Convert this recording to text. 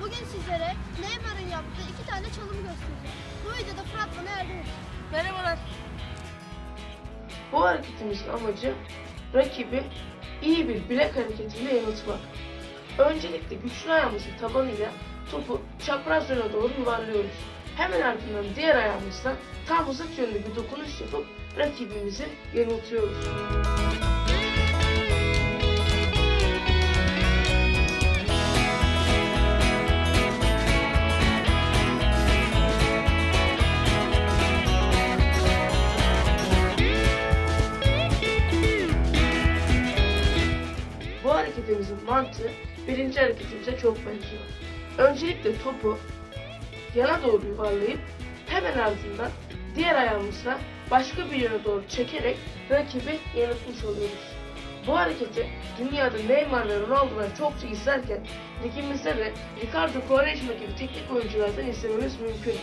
Bugün sizlere Neymar'ın yaptığı iki tane çalımı göstereceğim. Bu videoda Fırat bana yardım edecek. Merhabalar. Bu hareketimizin amacı rakibi iyi bir bilek hareketiyle yanıltmak. Öncelikle güçlü ayağımızın tabanıyla topu çapraz yöne doğru yuvarlıyoruz. Hemen ardından diğer ayağımızla tam zıt yönlü bir dokunuş yapıp rakibimizi yanıltıyoruz. Hareketimizin mantığı birinci hareketimize çok benziyor. Öncelikle topu yana doğru yuvarlayıp hemen ardından diğer ayağımızla başka bir yöne doğru çekerek rakibi yanıltmış oluyoruz. Bu hareketi dünyada Neymar ve Ronaldo'dan çokça izlerken ligimizde de Ricardo Quaresma gibi teknik oyunculardan izlememiz mümkün.